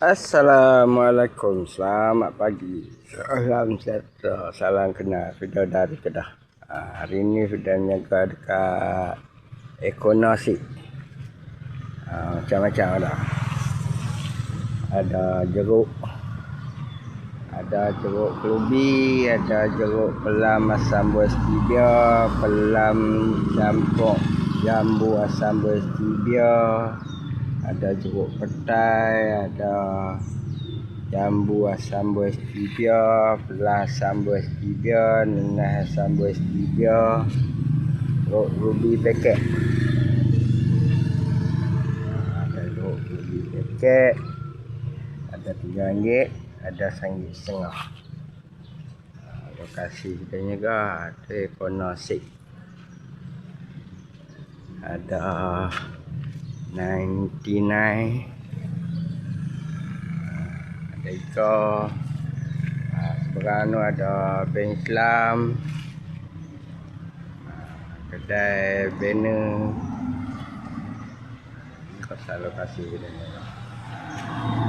Assalamualaikum, selamat pagi. Salam sejahtera, salam kenal sudah dari Kedah. Ha, hari ini sudah menjaga dekat Ekonasi. Ha, macam-macam ada. Ada jeruk. Ada jeruk kelubi, ada jeruk pelam asam buah pelam campur jambu asam buah ada jeruk petai ada jambu asam buah stevia pelah asam buah stevia nenah asam buah stevia rok ruby paket ada rok ruby paket ada tiga ringgit ada sanggit setengah. Lokasi kita juga. Ada ekonasik ada 99 ada ika ah, seberang tu ada bank Islam. Ah, kedai banner. Kawasan lokasi kita ni